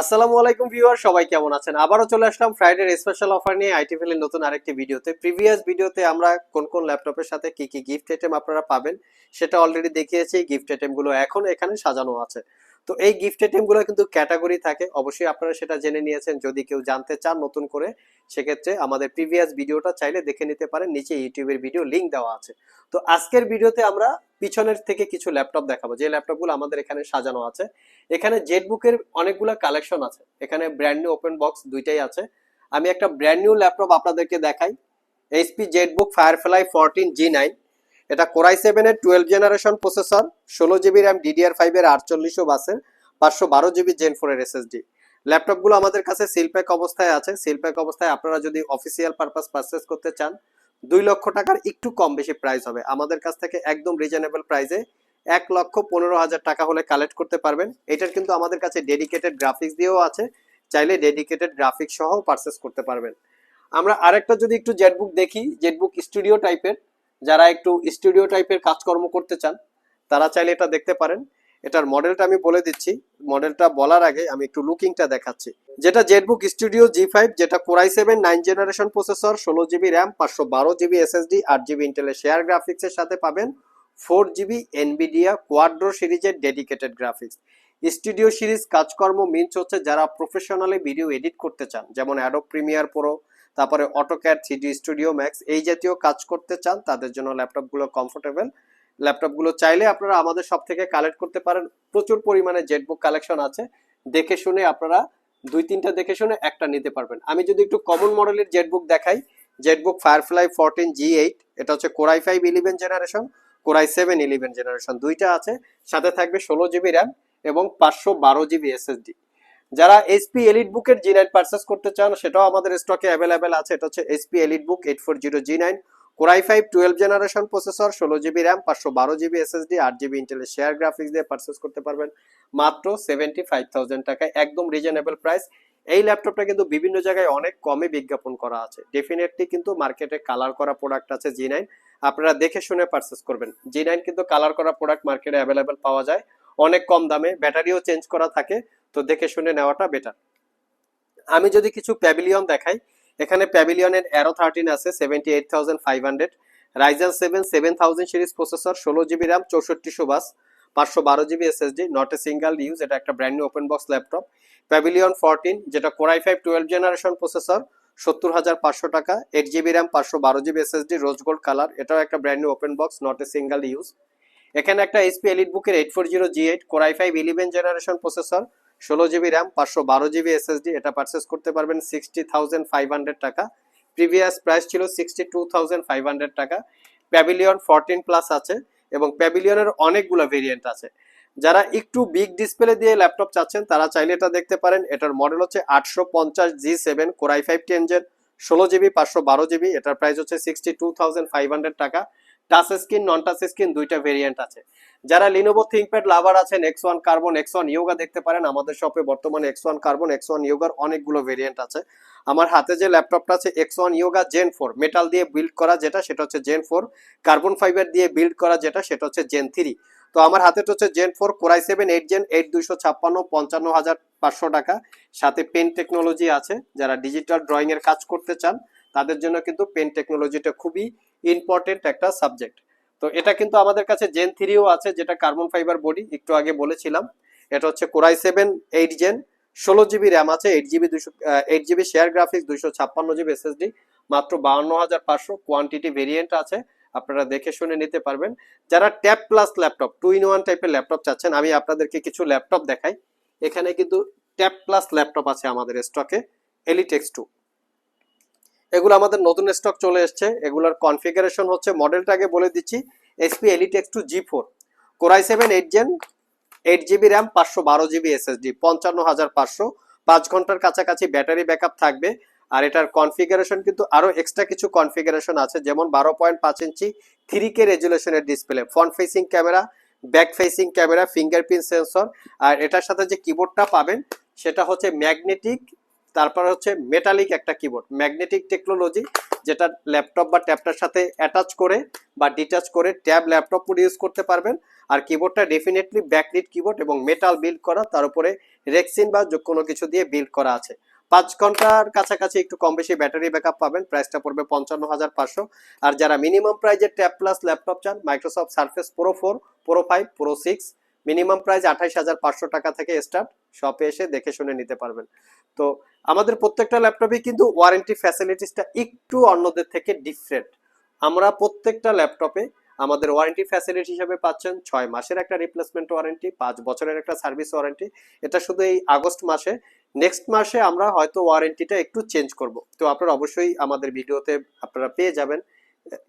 আসসালামু আলাইকুম ভিউয়ার, সবাই কেমন আছেন? আবারও চলে আসলাম ফ্রাইডে স্পেশাল অফার নিয়ে আইটিভিএল এর নতুন আরেকটি ভিডিওতে। প্রিভিয়াস ভিডিওতে আমরা কোন কোন ল্যাপটপের সাথে কি কি গিফট আইটেম আপনারা পাবেন, সেটা অলরেডি দেখিয়েছি। গিফট আইটেমগুলো এখন এখানে সাজানো আছে। তো এই গিফট আইটেমগুলো কিন্তু ক্যাটাগরি থাকে। অবশ্যই আপনারা সেটা জেনে নিয়েছেন। যদি কেউ জানতে চান নতুন করে, সেক্ষেত্রে আমাদের প্রিভিয়াস ভিডিওটা চাইলে দেখে নিতে পারেন। নিচে ইউটিউবের ভিডিও লিঙ্ক দেওয়া আছে। তো আজকের ভিডিওতে আমরা পিছনের থেকে কিছু ল্যাপটপ দেখাবো। যে ল্যাপটপগুলো আমাদের এখানে সাজানো আছে। এখানে জেটবুকের অনেকগুলো কালেকশন আছে। এখানে ব্র্যান্ড নিউ ওপেন বক্স দুইটাই আছে। আমি একটা ব্র্যান্ড নিউ ল্যাপটপ আপনাদেরকে দেখাই। HP ZBook Firefly fourteen G nine এটা কোরাই সেভেনের টুয়েলভ জেনারেশন প্রসেসর ষোলো জিবি র্যাম ডিডিআর ফাইভের আটচল্লিশশো বাসের পাঁচশো বারো জিবি জেন ফোরের এসএসডি ল্যাপটপগুলো আমাদের কাছে সিলপ্যাক অবস্থায় আছে। সিলপ্যাক অবস্থায় আপনারা যদি অফিসিয়াল পারপাস পারচেস করতে চান, দুই লক্ষ টাকার একটু কম বেশি প্রাইস হবে। আমাদের কাছ থেকে একদম রিজনেবল প্রাইসে এক লক্ষ পনেরো হাজার টাকা হলে কালেক্ট করতে পারবেন। এটার কিন্তু আমাদের কাছে ডেডিকেটেড গ্রাফিক্স দিয়েও আছে। চাইলে ডেডিকেটেড গ্রাফিক্স সহ পারচেস করতে পারবেন। আমরা আরেকটা যদি একটু জেটবুক দেখি জেটবুক স্টুডিও টাইপের যারা একটু স্টুডিও টাইপের কাজকর্ম করতে চান, তারা চাইলে এটা দেখতে পারেন। এটার মডেলটা আমি বলে দিচ্ছি। মডেলটা বলার আগে আমি একটু লুকিংটা দেখাচ্ছি। যেটা জেটবুক স্টুডিও জি ফাইভ যেটা Core i seven nine generation processor ষোলো জিবি র্যাম পাঁচশো বারো জিবি এসএসডি আট জিবি ইন্টেলের শেয়ার গ্রাফিক্সের সাথে পাবেন। ফোর জিবি এনবিডিয়া কোয়াড্রো সিরিজের ডেডিকেটেড গ্রাফিক্স স্টুডিও সিরিজ কাজকর্ম মিনস হচ্ছে যারা প্রফেশনালি ভিডিও এডিট করতে চান, যেমন অ্যাডো প্রিমিয়ার প্রো তারপরে অটোক্যাড থ্রি স্টুডিও ম্যাক্স এই জাতীয় কাজ করতে চান, তাদের জন্য ল্যাপটপগুলো কমফোর্টেবল ল্যাপটপগুলো চাইলে আপনারা আমাদের সব থেকে কালেক্ট করতে পারেন। প্রচুর পরিমাণে জেটবুক কালেকশন আছে। দেখে শুনে আপনারা দুই তিনটা দেখে শুনে একটা নিতে পারবেন। আমি যদি একটু কমন মডেলের জেটবুক দেখাই ZBook Firefly fourteen G eight এটা হচ্ছে Core i five eleven generation Core i seven eleven generation দুইটা আছে। সাথে থাকবে ষোলো জিবি র্যাম এবং পাঁচশো বারো জিবি এসএসডি যারা এসপি এলিট বুকের জি নাইন পার্চেস করতে চান, সেটাও আমাদের স্টকে অ্যাভেলেবেল আছে। এটা হচ্ছে HP EliteBook eight four zero G nine Core i five twelve generation processor ষোলো জিবি র্যাম পাঁচশো বারো জিবি এসএসডি আট জিবি ইন্টেলের শেয়ার গ্রাফিক্স দিয়ে পার্চেস করতে পারবেন। মাত্র সেভেন্টি ফাইভ থাউজেন্ড টাকায় একদম রিজনেবল প্রাইস এই ল্যাপটপটা কিন্তু বিভিন্ন জায়গায় অনেক কমে বিজ্ঞাপন করা আছে। ডেফিনেটলি কিন্তু মার্কেটে কালার করা প্রোডাক্ট আছে জি নাইন আপনারা দেখে শুনে পারচেস করবেন। জি নাইন কিন্তু কালার করা প্রোডাক্ট মার্কেটে অ্যাভেলেবেল পাওয়া যায়। অনেক কম দামে, ব্যাটারিও চেঞ্জ করা থাকে, তো দেখে শুনে নেওয়াটা বেটার আমি যদি কিছু প্যাভিলিয়ন দেখাই, এখানে প্যাভিলিয়নের অ্যারো থার্টিন আছে seventy eight thousand five hundred Ryzen seven seven thousand series processor ষোলো জিবি র্যাম চৌষট্টিশো বাস, পাঁচশো বারো GB SSD not a single use এটা একটা brand new open box laptop Pavilion fourteen যেটা Core i five twelve generation processor সত্তর হাজার পাঁচশো টাকা এইট জিবি র্যাম পাঁচশো বারো GB SSD rose gold colour এটাও একটা brand new open box not a single use এখানে একটা এইচপি এলিট বুকের eight four zero G eight Core i five eleven generation processor ষোলো জিবি র্যাম পাঁচশো বারো জিবি এসএসডি এটা পারচেস করতে পারবেন সিক্সটি থাউজেন্ড ফাইভ হান্ড্রেড টাকা। প্রিভিয়াস প্রাইস ছিল sixty two thousand five hundred টাকা। প্যাভিলিয়ন ফোরটিন প্লাস আছে এবং প্যাভিলিয়নের অনেকগুলো ভেরিয়েন্ট আছে। যারা একটু বিগ ডিসপ্লে দিয়ে ল্যাপটপ চাচ্ছেন, তারা চাইলে এটা দেখতে পারেন। এটার মডেল হচ্ছে আটশো পঞ্চাশ G seven Core i five ten gen ষোলো জিবি পাঁচশো বারো জিবি এটার প্রাইস হচ্ছে sixty two thousand five hundred টাকা। Touch screen non touch screen দুইটা ভেরিয়েন্ট আছে। যারা লিনোভো থিঙ্কপ্যাড লাভার আছেন X one carbon X one Yoga দেখতে পারেন, আমাদের শপে বর্তমানে X one carbon X one ইয়োগার অনেকগুলো ভেরিয়েন্ট আছে। আমার হাতে যে ল্যাপটপটা আছে X one Yoga gen four metal দিয়ে বিল্ড করা যেটা, সেটা হচ্ছে জেন ফোর কার্বন ফাইবার দিয়ে বিল্ড করা যেটা, সেটা হচ্ছে জেন থ্রি তো আমার হাতে তো হচ্ছে gen four Core i seven eight gen eight দুইশো ছাপ্পান্ন, পঞ্চান্ন হাজার পাঁচশো টাকা। সাথে পেন টেকনোলজি আছে, যারা ডিজিটাল ড্রয়িং এর কাজ করতে চান, তাদের জন্য কিন্তু পেন টেকনোলজিটা খুবই ইম্পর্টেন্ট একটা সাবজেক্ট তো এটা কিন্তু আমাদের কাছে জেন থ্রিও আছে, যেটা কার্বন ফাইবার বডি একটু আগে বলেছিলাম। এটা হচ্ছে Core i seven eight gen ষোলো জিবি র্যাম আছে এইট জিবি দুশো এইট জিবি শেয়ার গ্রাফিক্স দুইশো ছাপ্পান্ন জিবি এসএসডি মাত্র বাউন্ন হাজার পাঁচশো কোয়ান্টিটি ভেরিয়েন্ট আছে। আপনারা দেখে শুনে নিতে পারবেন। যারা tab plus laptop two in one টাইপের ল্যাপটপ চাচ্ছেন, আমি আপনাদেরকে কিছু ল্যাপটপ দেখাই। এখানে কিন্তু ট্যাব প্লাস ল্যাপটপ আছে আমাদের স্টকে এলিটেক্স টু এগুলো আমাদের নতুন স্টক চলে এসছে। এগুলোর কনফিগারেশন হচ্ছে মডেলটা আগে বলে দিচ্ছি SP Elite x two G four Core i seven eight gen eight GB RAM পাঁচশো বারো জিবি এসএসডি পঞ্চান্ন হাজার পাঁচশো। পাঁচ ঘণ্টার কাছাকাছি ব্যাটারি ব্যাকআপ থাকবে। আর এটার কনফিগারেশন কিন্তু আরও এক্সট্রা কিছু কনফিগারেশন আছে, যেমন বারো পয়েন্ট পাঁচ inch three K রেজুলেশনের display front facing camera back facing camera fingerprint sensor আর এটার সাথে যে কিবোর্ডটা পাবেন, সেটা হচ্ছে ম্যাগনেটিক তারপর হচ্ছে মেটালিক একটা কিবোর্ড ম্যাগনেটিক টেকনোলজি যেটা ল্যাপটপ বা ট্যাবটার সাথে অ্যাটাচ করে বা ডিটাচ করে ট্যাব ল্যাপটপ ইউজ করতে পারবেন। আর কিবোর্ডটা ডেফিনেটলি ব্যাকলিট কিবোর্ড এবং মেটাল বিল্ড করা, তার উপরে রেক্সিন বা কোনো কিছু দিয়ে বিল্ড করা আছে। পাঁচ ঘণ্টার কাছাকাছি একটু কম বেশি ব্যাটারি ব্যাকআপ পাবেন প্রাইসটা পড়বে পঞ্চান্ন হাজার পাঁচশো। আর যারা মিনিমাম প্রাইজের ট্যাব প্লাস ল্যাপটপ চান Microsoft Surface Pro four Pro five Pro six minimum price আঠাইশ হাজার পাঁচশো টাকা থেকে স্টার্ট শপে এসে দেখে শুনে নিতে পারবেন। তো আমাদের প্রত্যেকটা ল্যাপটপে কিন্তু ওয়ারেন্টি ফ্যাসিলিটিসটা একটু অন্যদের থেকে ডিফারেন্ট আমরা প্রত্যেকটা ল্যাপটপে আমাদের ওয়ারেন্টি ফ্যাসিলিটি হিসেবে পাচ্ছেন ছয় মাসের একটা রিপ্লেসমেন্ট ওয়ারেন্টি পাঁচ বছরের একটা সার্ভিস ওয়ারেন্টি এটা শুধু এই আগস্ট মাসে। নেক্সট মাসে আমরা হয়তো ওয়ারেন্টিটা একটু চেঞ্জ করব। তো আপনারা অবশ্যই আমাদের ভিডিওতে আপনারা পেয়ে যাবেন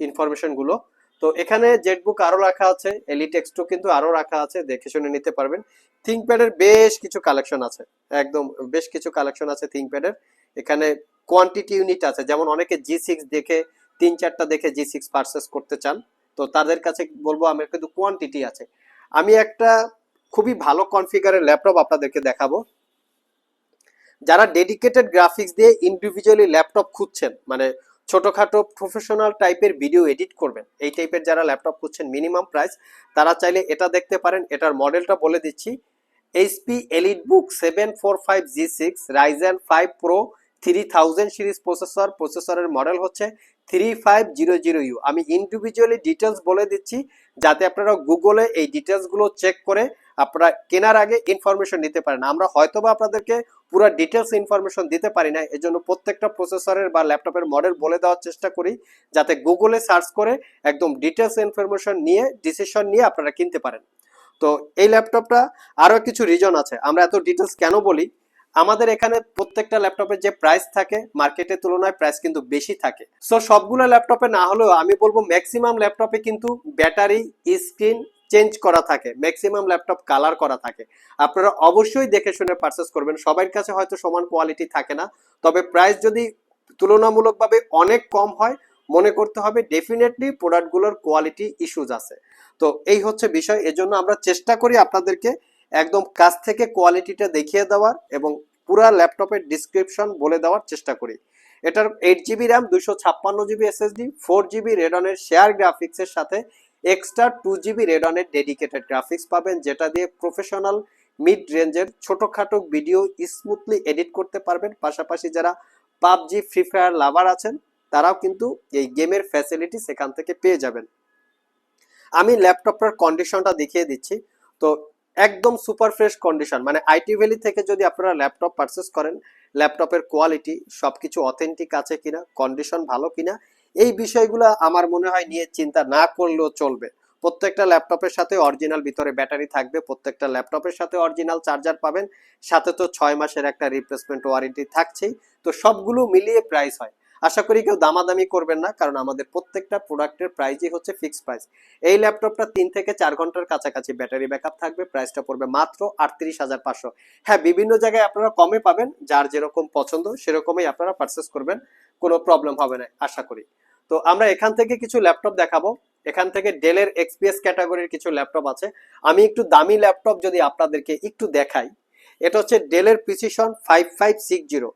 ইনফরমেশনগুলো তো এখানে জেটবুক আরও রাখা আছে এলিট এক্সট্রো কিন্তু আরও রাখা আছে, দেখে শুনে নিতে পারবেন। থিঙ্কপ্যাডের বেশ কিছু কালেকশন আছে। একদম বেশ কিছু কালেকশন আছে থিঙ্কপ্যাডের এখানে কোয়ান্টিটি ইউনিট আছে। যেমন অনেকে জি সিক্স দেখে, তিন চারটা দেখে জি সিক্স পারচেস করতে চান, তো তাদের কাছে বলব আমার কিন্তু কোয়ান্টিটি আছে। আমি একটা খুবই ভালো কনফিগারের ল্যাপটপ আপনাদেরকে দেখাবো। যারা ডেডিকেটেড গ্রাফিক্স দিয়ে ইন্ডিভিজুয়ালি ল্যাপটপ খুঁজছেন মানে ছোটখাটো প্রফেশনাল টাইপের ভিডিও এডিট করবেন, এই টাইপের যারা ল্যাপটপ খুঁজছেন মিনিমাম প্রাইস তারা চাইলে এটা দেখতে পারেন, এটার মডেলটা বলে দিচ্ছি। HP EliteBook seven four five G six Ryzen five pro three thousand series processor প্রসেসরের মডেল হচ্ছে three five zero zero U আমি ইন্ডিভিজুয়ালি ডিটেলস বলে দিচ্ছি, যাতে আপনারা গুগলে এই ডিটেলসগুলো চেক করে আপনারা কেনার আগে ইনফরমেশন নিতে পারেন। আমরা হয়তোবা আপনাদেরকে পুরো ডিটেলস ইনফরমেশন দিতে পারি না, এজন্য প্রত্যেকটা প্রসেসরের বা ল্যাপটপের মডেল বলে দেওয়ার চেষ্টা করি, যাতে গুগলে সার্চ করে একদম ডিটেলস ইনফরমেশন নিয়ে ডিসিশন নিয়ে আপনারা কিনতে পারেন। তো এই ল্যাপটপটা আরও কিছু রিজন আছে। আমরা এত ডিটেলস কেন বলি? আমাদের এখানে প্রত্যেকটা ল্যাপটপের যে প্রাইস থাকে মার্কেটের তুলনায় প্রাইস কিন্তু বেশি থাকে। সো সবগুলো ল্যাপটপে না হলেও আমি বলব ম্যাক্সিমাম ল্যাপটপে কিন্তু ব্যাটারি স্ক্রিন চেঞ্জ করা থাকে। ম্যাক্সিমাম ল্যাপটপ কালার করা থাকে। আপনারা অবশ্যই দেখে শুনে পারচেস করবেন। সবার কাছে হয়তো সমান কোয়ালিটি থাকে না। তবে প্রাইস যদি তুলনামূলকভাবে অনেক কম হয়, মনে করতে হবে ডেফিনেটলি প্রোডাক্টগুলোর কোয়ালিটি ইস্যুজ আছে। তো এই হচ্ছে বিষয়। এজন্য আমরা চেষ্টা করি আপনাদেরকে একদম কাছ থেকে কোয়ালিটিটা দেখিয়ে দেওয়ার এবং পুরা ল্যাপটপের ডিসক্রিপশন বলে দেওয়ার চেষ্টা করি। এটার এইট জিবি র্যাম দুশো ছাপ্পান্ন জিবি এসএসডি ফোর জিবি রেডনের শেয়ার গ্রাফিক্সের সাথে এক্সট্রা টু জিবি রেডনের ডেডিকেটেড গ্রাফিক্স পাবেন, যেটা দিয়ে প্রফেশনাল মিড রেঞ্জের ছোটখাটো ভিডিও স্মুথলি এডিট করতে পারবেন। পাশাপাশি যারা পাবজি ফ্রি ফায়ার লাভার আছেন, তারাও কিন্তু এই গেমের ফ্যাসিলিটি সেখান থেকে পেয়ে যাবেন। আমি ল্যাপটপটার কন্ডিশনটা দেখিয়ে দিচ্ছি। তো একদম সুপার ফ্রেশ কন্ডিশন মানে আইটি ভ্যালি থেকে যদি আপনারা ল্যাপটপ পারচেস করেন, ল্যাপটপের কোয়ালিটি সবকিছু অথেন্টিক আছে কিনা কন্ডিশন ভালো কিনা, এই বিষয়গুলো আমার মনে হয় নিয়ে চিন্তা না করলেও চলবে। প্রত্যেকটা ল্যাপটপের সাথে অরিজিনাল ভিতরে ব্যাটারি থাকবে, প্রত্যেকটা ল্যাপটপের সাথে অরিজিনাল চার্জার পাবেন, সাথে তো ছয় মাসের একটা রিপ্লেসমেন্ট ওয়ারেন্টি থাকছেই, তো সবগুলো মিলিয়ে প্রাইস হয়। আশা করি কেউ দামাদামি করবেন না, কারণ আমাদের প্রত্যেকটা প্রোডাক্টের প্রাইসই হচ্ছে ফিক্সড প্রাইস। এই ল্যাপটপটা তিন থেকে চার ঘণ্টার কাছাকাছি ব্যাটারি ব্যাকআপ থাকবে, প্রাইসটা পড়বে মাত্র আটত্রিশ হাজার পাঁচশো। হ্যাঁ বিভিন্ন জায়গায় আপনারা কমে পাবেন, যার যেরকম পছন্দ সেরকমই আপনারা পারচেস করবেন, কোনো প্রবলেম হবে না, আশা করি। তো আমরা এখান থেকে কিছু ল্যাপটপ দেখাবো। এখান থেকে ডেলের এক্সপিএস ক্যাটাগরির কিছু ল্যাপটপ আছে। আমি একটু দামি ল্যাপটপ যদি আপনাদেরকে একটু দেখাই, এটা হচ্ছে ডেলের Precision five five six zero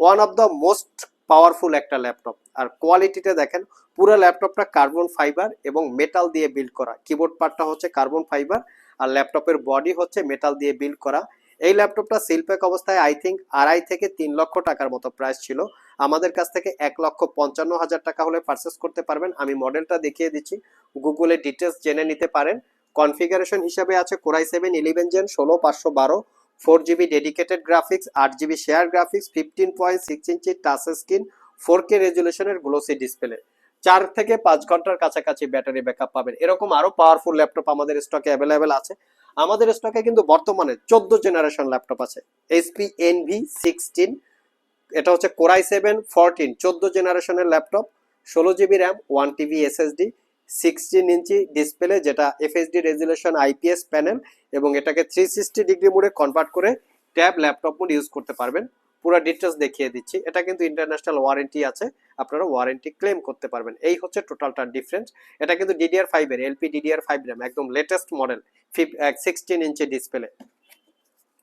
one of the most powerful একটা ল্যাপটপ আর কোয়ালিটিটা দেখেন, পুরো ল্যাপটপটা কার্বন ফাইবার এবং মেটাল দিয়ে বিল্ড করা। কিবোর্ড পার্টটা হচ্ছে কার্বন ফাইবার আর ল্যাপটপের বডি হচ্ছে মেটাল দিয়ে বিল্ড করা। এই ল্যাপটপটা সিলপ্যাক অবস্থায় আই থিঙ্ক আড়াই থেকে তিন লক্ষ টাকার মতো প্রাইস ছিল। আমাদের কাছ থেকে এক লক্ষ পঞ্চান্ন হাজার টাকা হলে পারচেস করতে পারবেন। আমি মডেলটা দেখিয়ে দিচ্ছি। গুগলে ডিটেলস জেনে নিতে পারেন। কনফিগারেশন হিসাবে আছে কোরাই সেভেন ইলেভেন জেন ষোলো পাঁচশো বারো। ফোর জিবি ডেডিকেটেড গ্রাফিক্স আট GB share graphics fifteen point six inch touch screen four K রেজুলেশনের glossy display চার থেকে পাঁচ ঘণ্টার কাছাকাছি ব্যাটারি ব্যাকআপ পাবেন। এরকম আরও পাওয়ারফুল ল্যাপটপ আমাদের স্টকে অ্যাভেলেবেল আছে। আমাদের স্টকে কিন্তু বর্তমানে চোদ্দ জেনারেশন ল্যাপটপ আছে। এইচপি এনভি সিক্সটিন এটা হচ্ছে কোরাই সেভেন ফোরটিন চোদ্দ জেনারেশনের ল্যাপটপ ষোলো GB RAM one TB SSD sixteen inch display যেটা এফএসডি রেজুলেশন আইপিএস প্যানেল এবং এটাকে থ্রি সিক্সটি ডিগ্রি মোডে কনভার্ট করে ট্যাব ল্যাপটপ মোড ইউজ করতে পারবেন। পুরো ডিটেলস দেখিয়ে দিচ্ছি। এটা কিন্তু ইন্টারন্যাশনাল ওয়ারেন্টি আছে। আপনারা ওয়ারেন্টি ক্লেম করতে পারবেন। এই হচ্ছে টোটালটার ডিফারেন্স এটা কিন্তু ডিডিআর ফাইভ এর এলপি ডিডিআর ফাইভ র্যাম একদম latest model sixteen inch display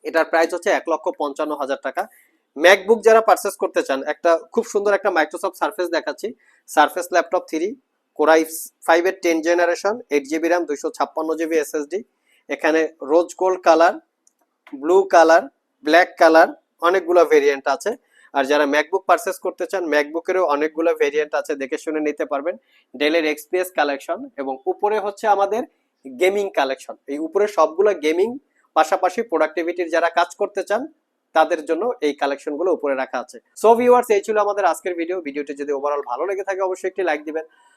এটার প্রাইস হচ্ছে এক লক্ষ পঞ্চান্ন হাজার টাকা। ম্যাকবুক যারা পারচেস করতে চান, একটা খুব সুন্দর একটা মাইক্রোসফট সার্ফেস দেখাচ্ছি। Surface laptop three Core i five এর ten generation eight GB RAM দুইশো ছাপ্পান্ন জিবি এসএসডি এখানে rose gold colour blue colour black colour অনেকগুলো ভেরিয়েন্ট আছে। আর যারা ম্যাকবুক পারচেস করতে চান ম্যাকবুকেরও অনেকগুলো ভেরিয়েন্ট আছে, দেখে শুনে নিতে পারবেন। ডেলের এক্সপিএস কালেকশন এবং উপরে হচ্ছে আমাদের গেমিং কালেকশন এই উপরে সবগুলো গেমিং পাশাপাশি প্রোডাক্টিভিটির যারা কাজ করতে চান, তাদের জন্য এই কালেকশনগুলো উপরে রাখা আছে। সো ভিউয়ার্স এই ছিল আমাদের আজকের ভিডিও ভিডিওটি যদি ওভারঅল ভালো লেগে থাকে, অবশ্যই একটি লাইক দিবেন।